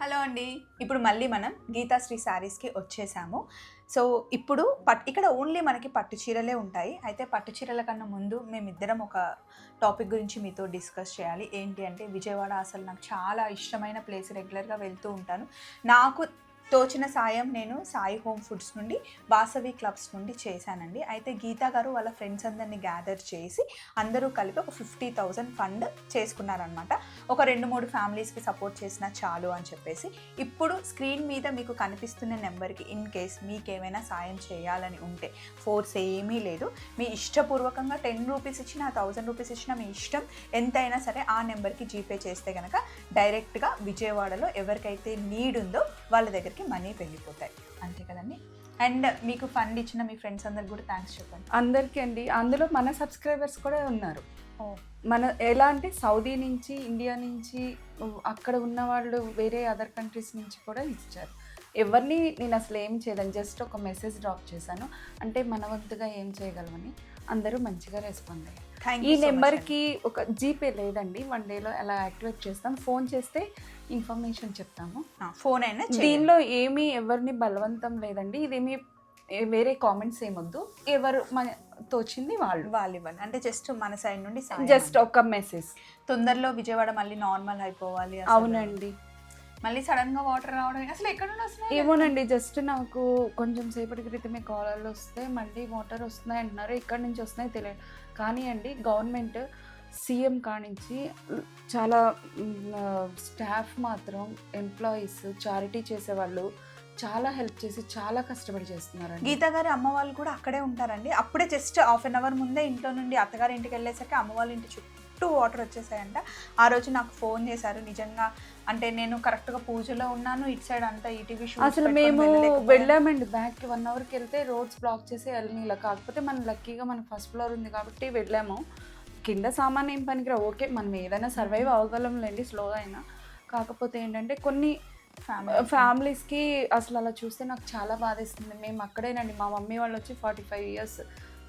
Hello అండి. ఇప్పుడు మళ్ళీ మనం గీతాశ్రీ శారీస్కి వచ్చేసాము. సో ఇప్పుడు పట్ ఇక్కడ ఓన్లీ మనకి పట్టు చీరలే ఉంటాయి. అయితే పట్టు చీరల కన్నా ముందు మేమిద్దరం ఒక టాపిక్ గురించి మీతో డిస్కస్ చేయాలి. ఏంటి అంటే విజయవాడ అసలు నాకు చాలా ఇష్టమైన ప్లేస్. రెగ్యులర్గా వెళ్తూ ఉంటాను. నాకు తోచిన సాయం నేను సాయి హోమ్ ఫుడ్స్ నుండి వాసవి క్లబ్స్ నుండి చేశానండి. అయితే గీతా గారు వాళ్ళ ఫ్రెండ్స్ అందరినీ గ్యాదర్ చేసి అందరూ కలిపి ఒక ఫిఫ్టీ థౌజండ్ ఫండ్ చేసుకున్నారనమాట ఒక రెండు మూడు ఫ్యామిలీస్కి సపోర్ట్ చేసినా చాలు అని చెప్పేసి. ఇప్పుడు స్క్రీన్ మీద మీకు కనిపిస్తున్న నెంబర్కి ఇన్ కేస్ మీకు ఏమైనా సాయం చేయాలని ఉంటే ఫోర్స్ ఏమీ లేదు. మీ ఇష్టపూర్వకంగా టెన్ రూపీస్ ఇచ్చిన థౌజండ్ రూపీస్ ఇచ్చిన మీ ఇష్టం ఎంతైనా సరే ఆ నెంబర్కి జీపే చేస్తే కనుక డైరెక్ట్గా విజయవాడలో ఎవరికైతే నీడ్ ఉందో వాళ్ళ దగ్గరికి మనీ వెళ్ళిపోతాయి అంతే కదండి? అండ్ మీకు ఫండ్ ఇచ్చిన మీ ఫ్రెండ్స్ అందరికి కూడా థ్యాంక్స్ చెప్పండి. అందరికీ అండి. అందులో మన సబ్స్క్రైబర్స్ కూడా ఉన్నారు. మన ఎలా అంటే సౌదీ నుంచి ఇండియా నుంచి అక్కడ ఉన్న వాళ్ళు వేరే అదర్ కంట్రీస్ నుంచి కూడా ఇచ్చారు. ఎవరిని నేను అసలు ఏం చేయలేను. జస్ట్ ఒక మెసేజ్ డ్రాప్ చేశాను. అంటే మన వంతుగా ఏం చేయగలమని అందరూ మంచిగా రెస్పాండ్ అయ్యారు. ఈ నెంబర్కి ఒక జీపే లేదండి. వన్ డేలో ఎలా యాక్టివేట్ చేస్తాం? ఫోన్ చేస్తే ఇన్ఫర్మేషన్ చెప్తాము. ఫోన్ అయినా. దీనిలో ఏమీ ఎవరిని బలవంతం లేదండి. ఇదేమి వేరే కామెంట్స్ ఏమొద్దు. ఎవరు మన తోచింది వాళ్ళు. వాళ్ళు ఇవ్వండి. అంటే జస్ట్ మన సైడ్ నుండి జస్ట్ ఒక మెసేజ్ తొందరలో విజయవాడ మళ్ళీ నార్మల్ అయిపోవాలి. అవునండి. మళ్ళీ సడన్గా వాటర్ రావడం అసలు ఎక్కడ నుండి వస్తున్నాయి ఏమోనండి జస్ట్ నాకు కొంచెం సేపటి క్రితమే కాలర్లు వస్తే మళ్ళీ వాటర్ వస్తున్నాయి అంటున్నారు. ఎక్కడి నుంచి వస్తున్నాయి తెలియదు కానీ అండి గవర్నమెంట్ సీఎం కానించి చాలా స్టాఫ్ మాత్రం ఎంప్లాయీస్ చారిటీ చేసేవాళ్ళు చాలా హెల్ప్ చేసి చాలా కష్టపడి చేస్తున్నారండి. గీతా గారి అమ్మ వాళ్ళు కూడా అక్కడే ఉంటారండి. అప్పుడే జస్ట్ హాఫ్ అన్ అవర్ ముందే ఇంట్లో నుండి అత్తగారి ఇంటికి వెళ్ళేసరికి అమ్మ వాళ్ళ ఇంటి చుట్టూ వాటర్ వచ్చేసాయంట. ఆ రోజు నాకు ఫోన్ చేశారు. నిజంగా అంటే నేను కరెక్ట్గా పూజలో ఉన్నాను. ఇటు సైడ్ అంతా ఈటీవీ అసలు మేము వెళ్ళామండి. బ్యాక్ వన్ అవర్కి వెళ్తే రోడ్స్ బ్లాక్ చేసి వెళ్ళనీలా కాకపోతే మనం లక్కీగా మన ఫస్ట్ ఫ్లోర్ ఉంది కాబట్టి వెళ్ళాము. కింద సామాన్ ఏం పనికిరా ఓకే మనం ఏదైనా సర్వైవ్ అవ్వగలంలేండి స్లోగా అయినా. కాకపోతే ఏంటంటే కొన్ని ఫ్యామిలీస్కి అసలు అలా చూస్తే నాకు చాలా బాధేస్తుంది. మేము అక్కడేనండి. మా మమ్మీ వాళ్ళు వచ్చి forty five years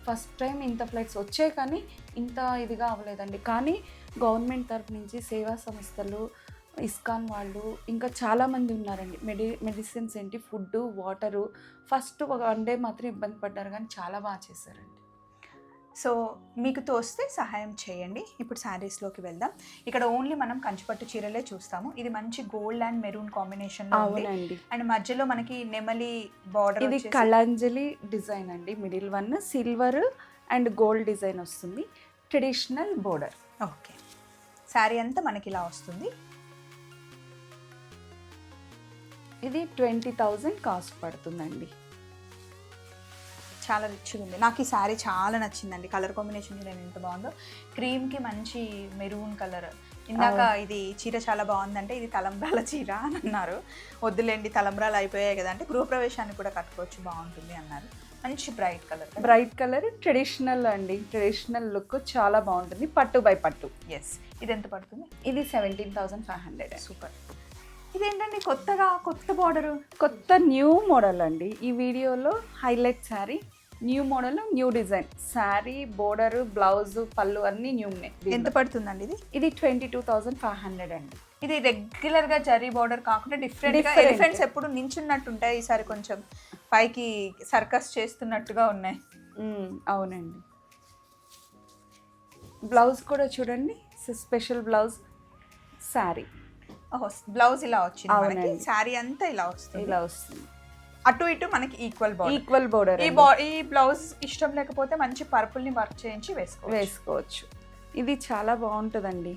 first time ఇంత ఫ్లైట్స్ వచ్చాయి కానీ ఇంత ఇదిగా అవ్వలేదండి. కానీ గవర్నమెంట్ తరపు నుంచి సేవా సంస్థలు ఇస్కాన్ వాళ్ళు ఇంకా చాలామంది ఉన్నారండి. మెడి మెడిసిన్స్ ఏంటి? Food water. ఫస్ట్ ఒక వన్ డే మాత్రం ఇబ్బంది పడ్డారు కానీ చాలా బాగా చేశారండి. సో మీకు తోస్తే సహాయం చేయండి. ఇప్పుడు శారీస్లోకి వెళ్దాం. ఇక్కడ ఓన్లీ మనం కంచిపట్టు చీరలే చూస్తాము. ఇది మంచి గోల్డ్ అండ్ మెరూన్ కాంబినేషన్ అవునండి. అండ్ మధ్యలో మనకి నెమలి బార్డర్ ఇది కళాంజలి డిజైన్ అండి. Middle one silver and gold design వస్తుంది. ట్రెడిషనల్ బోర్డర్ ఓకే శారీ అంతా మనకి ఇలా వస్తుంది. ఇది ట్వంటీ థౌజండ్ కాస్ట్ పడుతుందండి. చాలా రిచ్గా ఉంది. నాకు ఈ శారీ చాలా నచ్చిందండి. కలర్ కాంబినేషన్ కూడా ఎంత బాగుందో. క్రీమ్కి మంచి మెరూన్ కలర్ ఇందాక ఇది చీర చాలా బాగుందంటే ఇది తలంబ్రాల చీర అని అన్నారు. వద్దులేండి తలంబ్రాలు అయిపోయాయి కదా అంటే గృహప్రవేశానికి కూడా కట్టుకోవచ్చు బాగుంటుంది అన్నారు. మంచి bright colour bright colour traditional అండి. ట్రెడిషనల్ లుక్ చాలా బాగుంటుంది. పట్టు బై పట్టు. ఎస్ ఇది ఎంత పడుతుంది? ఇది seventeen thousand five hundred super ఇదేంటండి కొత్తగా కొత్త బార్డరు కొత్త న్యూ మోడల్ అండి. ఈ వీడియోలో highlight sari new model new design. Sari border blouse పళ్ళు అన్నీ న్యూ ఉన్నాయి ఎంత. పడుతుందండి ఇది? ఇది twenty two thousand five hundred అండి. ఇది రెగ్యులర్గా జరీ బార్డర్ కాకుండా డిఫరెంట్గా. ఎలిఫెంట్స్ ఎప్పుడు నించున్నట్టు ఉంటాయి ఈసారి కొంచెం పైకి సర్కస్ చేస్తున్నట్టుగా ఉన్నాయి. అవునండి. బ్లౌజ్ కూడా చూడండి. Special blouse. శారీ. బ్లౌజ్ ఇలా వచ్చింది. శారీ అంతా ఇలా వస్తుంది. ఇలా వస్తుంది. అటు ఇటు మనకి ఈక్వల్ బార్డర్ ఈక్వల్ బోర్డర్ ఈ ఈ బ్లౌజ్ ఇష్టం లేకపోతే మంచి పర్పుల్ని వర్క్ చేయించి వేసుకో వేసుకోవచ్చు. ఇది చాలా బాగుంటుందండి.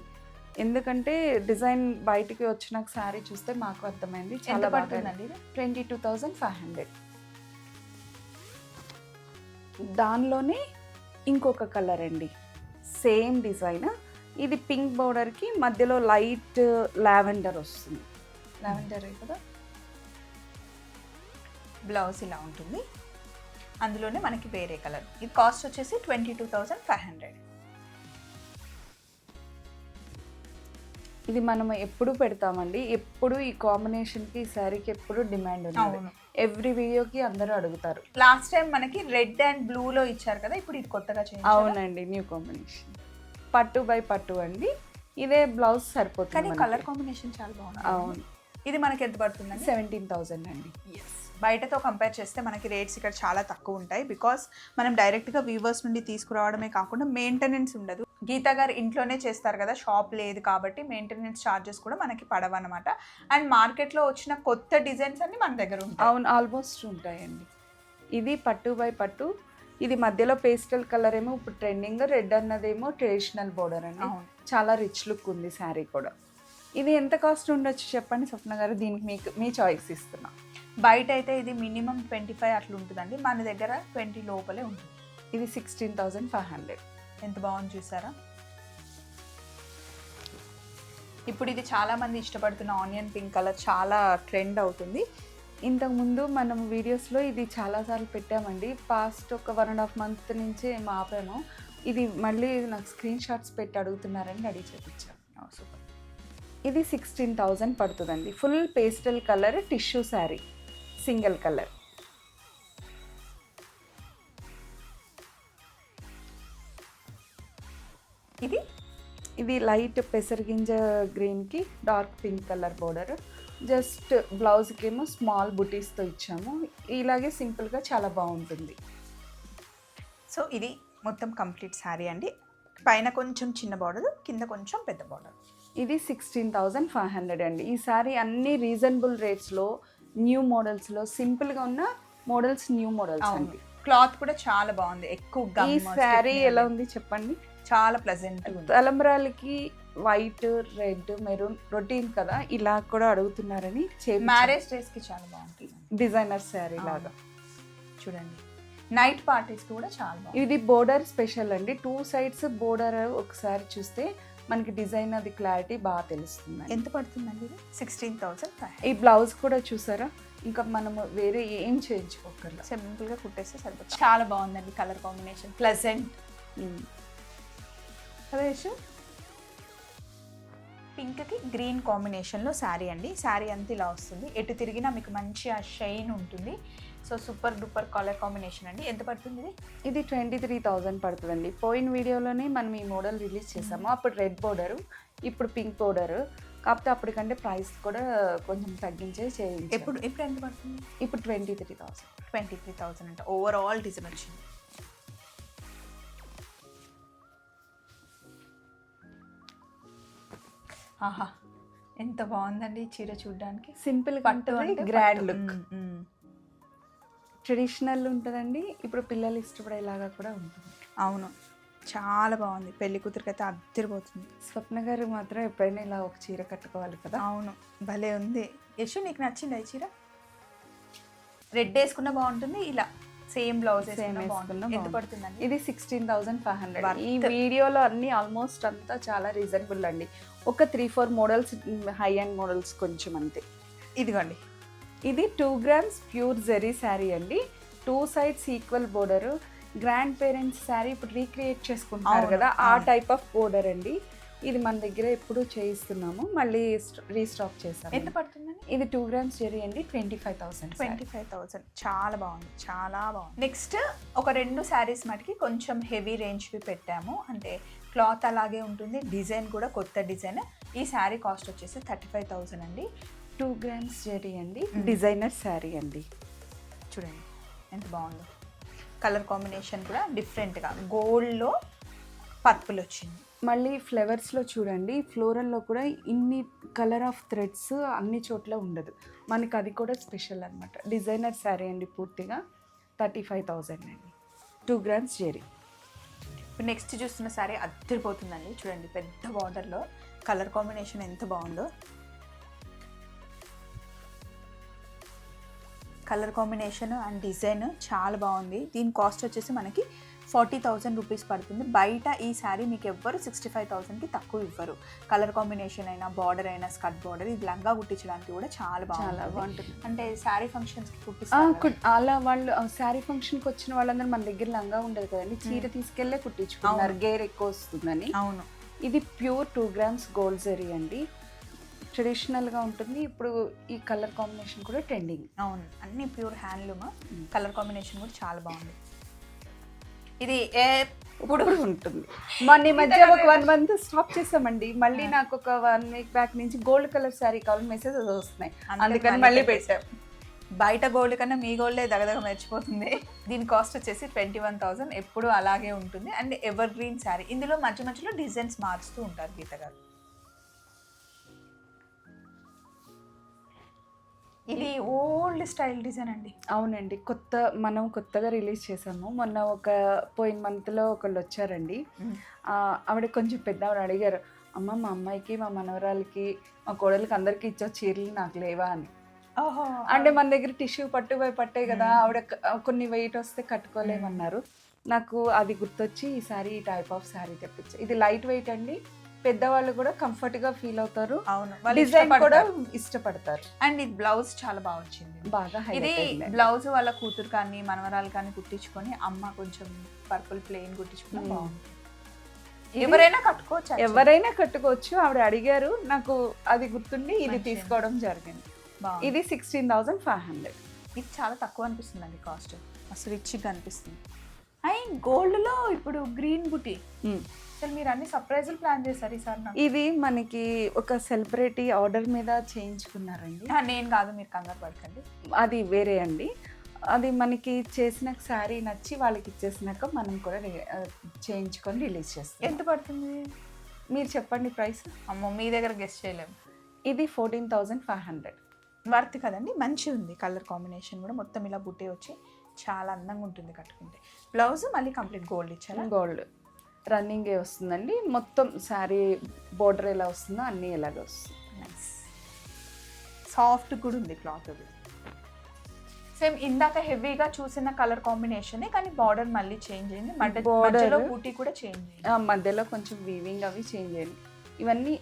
ఎందుకంటే డిజైన్ బయటికి వచ్చిన శారీ చూస్తే మాకు అర్థమైంది. చాలా పడుతుందండి twenty two thousand five hundred దానిలోనే ఇంకొక కలర్ అండి. సేమ్ డిజైన్ ఇది పింక్ బోర్డర్కి మధ్యలో లైట్ లావెండర్ వస్తుంది. లావెండర్ కదా? బ్లౌజ్ ఇలా ఉంటుంది. అందులోనే మనకి వేరే కలర్. ఇది కాస్ట్ వచ్చేసి twenty two thousand five hundred. ఇది మనం ఎప్పుడు పెడతామండి? ఎప్పుడు ఈ కాంబినేషన్కి ఈ శారీకి ఎప్పుడు డిమాండ్ ఉంది ఎవ్రీ వీడియోకి అందరూ అడుగుతారు. లాస్ట్ టైం మనకి రెడ్ అండ్ బ్లూ లో ఇచ్చారు కదా ఇప్పుడు ఇది కొత్తగా అవునండి న్యూ కాంబినేషన్. పట్టు బై పట్టు అండి. ఇదే బ్లౌజ్ సరిపోతుంది కానీ. కలర్ కాంబినేషన్ చాలా బాగుంది. అవును. ఇది మనకి ఎంత పడుతుందండి? సెవెంటీన్ థౌజండ్ అండి. బయటతో కంపేర్ చేస్తే మనకి రేట్స్ ఇక్కడ చాలా తక్కువ ఉంటాయి. బికాస్ మనం డైరెక్ట్గా వీవర్స్ నుండి తీసుకురావడమే కాకుండా మెయింటెనెన్స్ ఉండదు. గీతా గారు ఇంట్లోనే చేస్తారు కదా షాప్ లేదు కాబట్టి మెయింటెనెన్స్ ఛార్జెస్ కూడా మనకి పడవన్నమాట. అండ్ మార్కెట్లో వచ్చిన కొత్త డిజైన్స్ అన్ని మన దగ్గర ఉంటాయి. అవును ఆల్మోస్ట్ ఉంటాయండి. ఇది పట్టు బై పట్టు. ఇది మధ్యలో పేస్టల్ కలర్ ఏమో ఇప్పుడు ట్రెండింగ్ రెడ్ అన్నదేమో ట్రెడిషనల్ బోర్డర్ అండి. చాలా రిచ్ లుక్ ఉంది శారీ కూడా. ఇది ఎంత కాస్ట్ ఉండొచ్చు చెప్పండి స్వప్న గారు? దీనికి మీకు మీ చాయిస్ ఇస్తున్నా. బయట అయితే ఇది మినిమం ట్వంటీ ఫైవ్ అట్లా ఉంటుందండి మన దగ్గర ట్వంటీ లోపలే ఉంటుంది. ఇది సిక్స్టీన్ థౌజండ్ ఫైవ్ హండ్రెడ్ ఎంత బాగుంది చూసారా? ఇప్పుడు ఇది చాలా మంది ఇష్టపడుతున్న ఆనియన్ పింక్ కలర్ చాలా ట్రెండ్ అవుతుంది. ఇంతకుముందు మనం వీడియోస్లో ఇది చాలాసార్లు పెట్టామండి. పాస్ట్ ఒక వన్ అండ్ హాఫ్ మంత్ నుంచి మేము ఆపాము ఇది మళ్ళీ నాకు స్క్రీన్ షాట్స్ పెట్టి అడుగుతున్నారని అడిగి చేపించాను. Oh, సూపర్ ఇది సిక్స్టీన్ థౌజండ్ పడుతుందండి. Full pastel colour tissue sari single colour. ఇది ఇది లైట్ పెసరగింజ గ్రీన్కి dark pink colour border. Just బ్లౌజ్కి ఏమో స్మాల్ బుటీస్తో ఇచ్చాము. ఇలాగే సింపుల్గా చాలా బాగుంటుంది. సో ఇది మొత్తం కంప్లీట్ శారీ అండి. పైన కొంచెం చిన్న బార్డర్ కింద కొంచెం పెద్ద బార్డర్. ఇది సిక్స్టీన్ థౌజండ్ ఫైవ్ హండ్రెడ్ అండి. ఈ సారీ అన్ని రీజనబుల్ రేట్స్లో న్యూ మోడల్స్లో సింపుల్గా ఉన్న మోడల్స్ న్యూ మోడల్స్ అండి. క్లాత్ కూడా చాలా బాగుంది. ఎక్కువ ఈ శారీ ఎలా ఉంది చెప్పండి? చాలా ప్లెజెంట్ తలంబ్రాలకి వైట్ రెడ్ మెరూన్ రొటీన్ కదా? ఇలా కూడా అడుగుతున్నారని మ్యారేజ్ డేస్కి చాలా బాగుంటుంది. డిజైనర్ శారీ లాగా. చూడండి. నైట్ పార్టీస్ కూడా చాలా బాగుంది. ఇది బోర్డర్ స్పెషల్ అండి. టూ సైడ్స్ బోర్డర్ ఒకసారి చూస్తే మనకి డిజైన్ అది క్లారిటీ బాగా తెలుస్తుంది ఎంత పడుతుందండి సిక్స్టీన్ థౌసండ్ ఈ బ్లౌజ్ కూడా చూసారా? ఇంకా మనము వేరే ఏం చేయించుకోకర్లా సింపుల్గా కుట్టేస్తే సరిపోతుంది. చాలా బాగుందండి కలర్ కాంబినేషన్. ప్లెజెంట్. కదా యశు పింక్కి గ్రీన్ కాంబినేషన్లో శారీ అండి. శారీ అంతా ఇలా వస్తుంది. ఎటు తిరిగినా మీకు మంచి ఆ షైన్ ఉంటుంది. So super duper colour combination అండి. ఎంత పడుతుంది ఇది? ఇది ట్వంటీ త్రీ థౌజండ్ పడుతుందండి. పోయిన వీడియోలోనే మనం ఈ మోడల్ రిలీజ్ చేసాము. అప్పుడు రెడ్ బోర్డర్ ఇప్పుడు పింక్ బోర్డర్. కాకపోతే అప్పటికంటే ప్రైస్ కూడా కొంచెం తగ్గించే చేయించాము. ఎప్పుడు ఇప్పుడు ఎంత పడుతుంది? ఇప్పుడు twenty three thousand twenty three thousand అంటే. ఓవరాల్ డిజైన్ వచ్చింది. ఆహా ఎంత బాగుందండి చీర చూడడానికి. సింపుల్ పట్టు అంటే గ్రాండ్. లుక్. ట్రెడిషనల్ ఉంటుందండి. ఇప్పుడు పిల్లలు ఇష్టపడేలాగా కూడా ఉంటుంది. అవును. చాలా బాగుంది. పెళ్ళి కూతురికి అయితే అద్దరిపోతుంది. స్వప్న గారు మాత్రం ఎప్పుడైనా ఇలా ఒక చీర కట్టుకోవాలి కదా? అవును. భలే ఉంది. యశు నీకు నచ్చింది ఈ చీర? రెడ్ వేసుకున్న బాగుంటుంది ఇలా సేమ్ బ్లౌజ్ బాగుంటుంది. ఎంత. పడుతుందండి? ఇది సిక్స్టీన్ థౌజండ్ ఫైవ్ హండ్రెడ్. ఈ వీడియోలో అన్ని ఆల్మోస్ట్ అంతా చాలా రీజనబుల్ అండి. ఒక three four models high end models కొంచెం అంతే. ఇదిగోండి. ఇది two grams pure zari sari అండి. Two sides equal border grandparents sari ఇప్పుడు రీక్రియేట్ చేసుకుంటున్నారు కదా ఆ. టైప్ ఆఫ్ బోర్డర్ అండి. ఇది మన దగ్గర ఎప్పుడు చేయిస్తున్నాము మళ్ళీ రీస్టాక్ చేసాము ఎంత పడుతుందండి? ఇది టూ గ్రామ్స్ జెరీ అండి twenty five thousand twenty five thousand చాలా బాగుంది చాలా బాగుంది. నెక్స్ట్ ఒక రెండు శారీస్ మటుకి కొంచెం హెవీ రేంజ్వి పెట్టాము. అంటే క్లాత్ అలాగే ఉంటుంది డిజైన్ కూడా కొత్త డిజైన్ ఈ శారీ కాస్ట్ వచ్చేసి థర్టీ ఫైవ్ థౌసండ్ అండి. టూ గ్రామ్స్ జెరీ అండి. డిజైనర్ శారీ అండి. చూడండి ఎంత బాగుందో. కలర్ కాంబినేషన్ కూడా డిఫరెంట్గా గోల్డ్లో పర్పుల్ వచ్చింది. మళ్ళీ ఫ్లవర్స్లో చూడండి ఫ్లోరల్లో కూడా ఇన్ని కలర్ ఆఫ్ థ్రెడ్స్ అన్ని చోట్ల ఉండదు. మనకి అది కూడా స్పెషల్ అనమాట డిజైనర్ శారీ అండి పూర్తిగా. థర్టీ ఫైవ్ థౌజండ్ అండి. Two grams zari. ఇప్పుడు నెక్స్ట్ చూస్తున్న శారీ అద్దరిపోతుందండి. చూడండి పెద్ద బార్డర్లో కలర్ కాంబినేషన్ ఎంత బాగుందో. కలర్ కాంబినేషన్ అండ్ డిజైన్ చాలా బాగుంది. దీని కాస్ట్ వచ్చేసి మనకి ఫార్టీ థౌజండ్ రూపీస్ పడుతుంది. బయట ఈ శారీ మీకు ఎవ్వరు సిక్స్టీ ఫైవ్ థౌసండ్కి తక్కువ ఇవ్వరు. కలర్ కాంబినేషన్ అయినా బార్డర్ అయినా స్కర్ట్ బార్డర్ ఇది లంగా కుట్టించడానికి కూడా చాలా బాగుంటుంది. అంటే శారీ ఫంక్షన్స్కి కుట్టిస్తారు? అలా వాళ్ళు శారీ ఫంక్షన్కి వచ్చిన వాళ్ళందరూ మన దగ్గర లంగా ఉండదు కదండి. చీర తీసుకెళ్ళే కుట్టించుకున్నారు. గేర్ ఎక్కువ వస్తుందని. అవును. ఇది pure two grams gold zari అండి. ట్రెడిషనల్గా ఉంటుంది. ఇప్పుడు ఈ కలర్ కాంబినేషన్ కూడా ట్రెండింగ్ అవును. అన్ని ప్యూర్ హ్యాండ్లూమ్. కలర్ కాంబినేషన్ కూడా చాలా బాగుంది. ఇది ఇప్పుడు ఉంటుంది. మొన్న ఈ మధ్య ఒక వన్ మంత్ స్టాప్ చేసామండి. మళ్ళీ నాకు ఒక వన్ వీక్ బ్యాక్ నుంచి గోల్డ్ కలర్ శారీ కావాలి మెసేజెస్ వస్తున్నాయి. అందుకని మళ్ళీ పెట్టాం. బయట గోల్డ్ కన్నా మీ గోల్డే దగదగ మెరిచిపోతుంది. దీని కాస్ట్ వచ్చేసి ట్వంటీ వన్ థౌసండ్ ఎప్పుడు అలాగే ఉంటుంది. అండ్ ఎవర్ గ్రీన్ శారీ ఇందులో మధ్య మధ్యలో డిజైన్స్ మారుస్తూ ఉంటారు గీత గారు. ఇది ఓల్డ్ స్టైల్ డిజైన్ అండి. అవునండి. కొత్త మనం కొత్తగా రిలీజ్ చేసాము మొన్న ఒక పోయిన మంత్లో ఒకళ్ళు వచ్చారండి. ఆవిడ కొంచెం పెద్ద ఆవిడ అడిగారు. అమ్మ మా అమ్మాయికి మా మనవరాలకి మా కోడలికి అందరికి ఇచ్చే చీరలు నాకు లేవా? అని. అంటే మన దగ్గర టిష్యూ పట్టు పోయి పట్టే కదా. ఆవిడ కొన్ని వెయిట్ వస్తే కట్టుకోలేమన్నారు. నాకు అది గుర్తొచ్చి ఈ సారీ ఈ టైప్ ఆఫ్ సారీ తెప్పించా. ఇది లైట్ వెయిట్ అండి. పెద్దవాళ్ళు కూడా కంఫర్ట్గా ఫీల్ అవుతారు అవును డిజైన్ కూడా ఇష్టపడతారు. అండ్ ఇది బ్లౌజ్ చాలా బాగా వచ్చింది బాగా ఇది. బ్లౌజ్ వాళ్ళ కూతురు కానీ మనవరాలు కానీ కుట్టించుకొని అమ్మ కొంచెం పర్పుల్ ప్లెయిన్ కుట్టించుకున్నా మ్మ్. బాగుంది ఎవరైనా కట్టుకోవచ్చు. ఎవరైనా కట్టుకోవచ్చు ఆవిడ అడిగారు నాకు అది గుర్తుండి ఇది. తీసుకోవడం జరిగింది. ఇది సిక్స్టీన్ థౌసండ్ ఫైవ్ హండ్రెడ్ ఇది చాలా తక్కువ అనిపిస్తుంది అండి కాస్ట్ అసలు రిచ్గా అనిపిస్తుంది అండ్ గోల్డ్లో ఇప్పుడు గ్రీన్ బుటీ అసలు మీరు అన్ని సర్ప్రైజులు ప్లాన్ చేశారు ఈసారి నాకు. ఇది మనకి ఒక సెలబ్రిటీ ఆర్డర్ మీద చేయించుకున్నారండి. ఆ, నేను కాదు మీరు కంగారు పడకండి. అది వేరే అండి. అది మనకి చేసిన శారీ నచ్చి వాళ్ళకి ఇచ్చేసినాక మనం కూడా రి- ఆ, చేయించుకొని రిలీజ్ చేస్తాం. ఎంత పడుతుంది? మీరు చెప్పండి ప్రైస్ అమ్మో మీ దగ్గర గెస్ట్ చేయలేము. ఇది fourteen thousand five hundred worth కదండి మంచి ఉంది. కలర్ కాంబినేషన్ కూడా మొత్తం ఇలా బుట్టే వచ్చి చాలా అందంగా ఉంటుంది కట్టుకుంటే. బ్లౌజ్ మళ్ళీ కంప్లీట్ గోల్డ్ ఇచ్చారా? గోల్డ్ రన్నింగ్ వస్తుందండి. మొత్తం శారీ బోర్డర్ ఎలా వస్తుందో అన్నీ ఎలాగ వస్తుంది. నైస్ సాఫ్ట్ కూడా ఉంది క్లాత్ అది. సేమ్ ఇందాక హెవీగా చూసిన కలర్ కాంబినేషన్ కానీ బార్డర్ మళ్ళీ చేంజ్ అయింది. మధ్యలో బూటీ కూడా చేంజ్ అయింది. మధ్యలో కొంచెం వీవింగ్ అవి చేంజ్ అయ్యింది ఇవన్నీ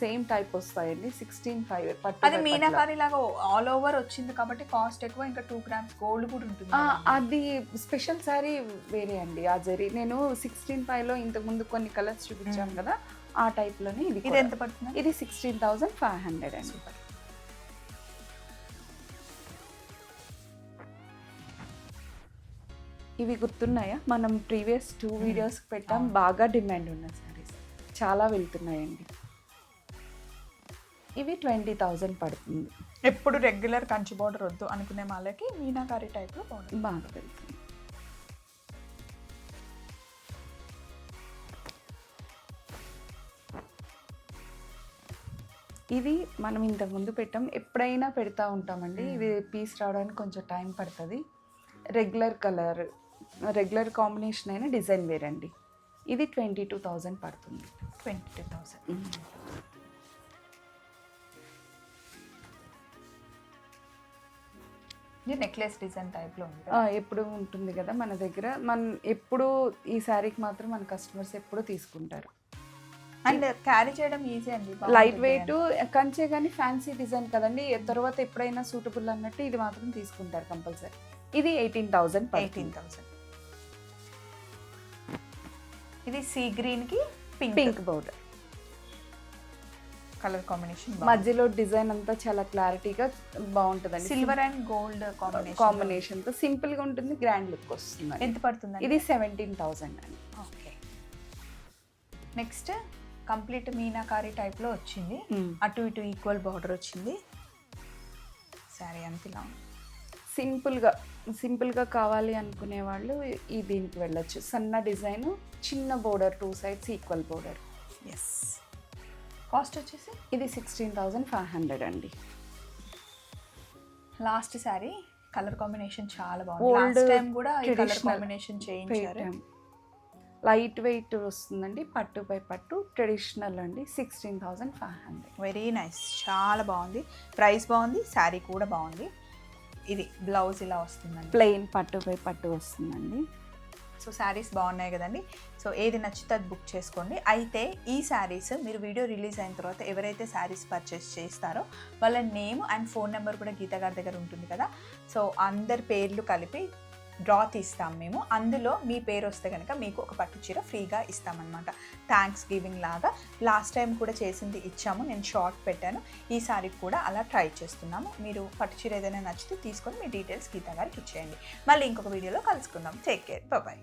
సేమ్ టైప్ వస్తాయండి సిక్స్టీన్ ఫైవ్ అది. మీనాకారి లాగా ఆల్ ఓవర్ వచ్చింది కాబట్టి కాస్ట్ ఎక్కువ ఇంకా టూ గ్రామ్స్ గోల్డ్ కూడా ఉంటుంది అది స్పెషల్ శారీ వేరే అండి ఆ జరీ నేను సిక్స్టీన్ ఫైవ్లో ఇంతకు ముందు కొన్ని కలర్స్ చూపించాను. కదా ఆ టైప్లోనే ఇది ఇది. ఎంత పడుతుంది ఇది సిక్స్టీన్ థౌజండ్ ఫైవ్ హండ్రెడ్ అండి ఇవి గుర్తున్నాయా మనం ప్రీవియస్ టూ. వీడియోస్ పెట్టాం. బాగా డిమాండ్ ఉన్న శారీస్ చాలా వెళ్తున్నాయండి ఇవి ట్వంటీ థౌజండ్ పడుతుంది. ఎప్పుడు రెగ్యులర్ కంచి బార్డర్ వద్దు అనుకునే వాళ్ళకి మీనాకారి టైప్లో బాగుంటుంది బాగా వెళ్తుంది ఇది మనం ఇంతకు ముందు పెట్టాం. ఎప్పుడైనా పెడతా ఉంటామండి. ఇది పీస్ రావడానికి కొంచెం టైం పడుతుంది. రెగ్యులర్ కలర్ రెగ్యులర్ కాంబినేషన్ అయిన డిజైన్ వేరండి. ఇది ట్వంటీ టూ థౌజండ్ పడుతుంది. ట్వంటీ టూ థౌసండ్ ఇది నెక్లెస్ డిజైన్ టైప్లో ఎప్పుడు ఉంటుంది కదా మన దగ్గర. మన ఎప్పుడు ఈ శారీకి మాత్రం మన కస్టమర్స్ ఎప్పుడు తీసుకుంటారు. అండ్ క్యారీ చేయడం ఈజీ అండి లైట్ వెయిట్ కంచే కానీ ఫ్యాన్సీ డిజైన్ కదండి. తర్వాత ఎప్పుడైనా సూటబుల్ అన్నట్టు ఇది మాత్రం తీసుకుంటారు కంపల్సరీ ఇది ఎయిటీన్ థౌజండ్ ఎయిటీన్ థౌసండ్ ఇది సీ గ్రీన్కి pink pink border colour combination మధ్యలో డిజైన్ అంతా చాలా క్లారిటీగా బాగుంటుందండి. సిల్వర్ అండ్ గోల్డ్ కాంబినేషన్ కాంబినేషన్తో సింపుల్గా ఉంటుంది గ్రాండ్ లుక్ వస్తుంది ఎంత పడుతుంది ఇది సెవెంటీన్ థౌసండ్ అండి. ఓకే. నెక్స్ట్ కంప్లీట్ మీనాకారి టైప్లో వచ్చింది అటు ఇటు ఈక్వల్ బార్డర్ వచ్చింది. సరే అంత ఇలా సింపుల్గా సింపుల్గా కావాలి అనుకునే వాళ్ళు ఈ దీనికి వెళ్ళొచ్చు. సన్న డిజైన్ చిన్న border two sides equal border yes cost వచ్చేసి ఇది సిక్స్టీన్ థౌజండ్ ఫైవ్ హండ్రెడ్ అండి. లాస్ట్ సారీ కలర్ కాంబినేషన్ చాలా బాగుంది. లాస్ట్ టైం కూడా ఈ కలర్ కాంబినేషన్ చేయించారు. లైట్ వెయిట్ వస్తుందండి పట్టు పై పట్టు ట్రెడిషనల్ అండి sixteen thousand five hundred very nice చాలా బాగుంది. ప్రైస్ బాగుంది శారీ కూడా బాగుంది. ఇది బ్లౌజ్ ఇలా వస్తుందండి. ప్లెయిన్ పట్టు పై పట్టు వస్తుందండి. సో శారీస్ బాగున్నాయి కదండి. సో ఏది నచ్చితే అది బుక్ చేసుకోండి. అయితే ఈ శారీస్ మీరు వీడియో రిలీజ్ అయిన తర్వాత ఎవరైతే శారీస్ పర్చేస్ చేస్తారో వాళ్ళ నేమ్ అండ్ ఫోన్ నెంబర్ కూడా గీత గారి దగ్గర ఉంటుంది కదా. సో అందరి పేర్లు కలిపి డ్రా తీస్తాం మేము. అందులో మీ పేరు వస్తే కనుక మీకు ఒక పట్టు చీర ఫ్రీగా ఇస్తామన్నమాట. థ్యాంక్స్ గివింగ్ లాగా. లాస్ట్ టైం కూడా చేసింది ఇచ్చాము. నేను షార్ట్ పెట్టాను. ఈసారి కూడా అలా ట్రై చేస్తున్నాము. మీరు పట్టు చీర ఏదైనా నచ్చితే తీసుకొని మీ డీటెయిల్స్ గీతా గారికి ఇచ్చేయండి. మళ్ళీ ఇంకొక వీడియోలో కలుసుకుందాం. Take care bye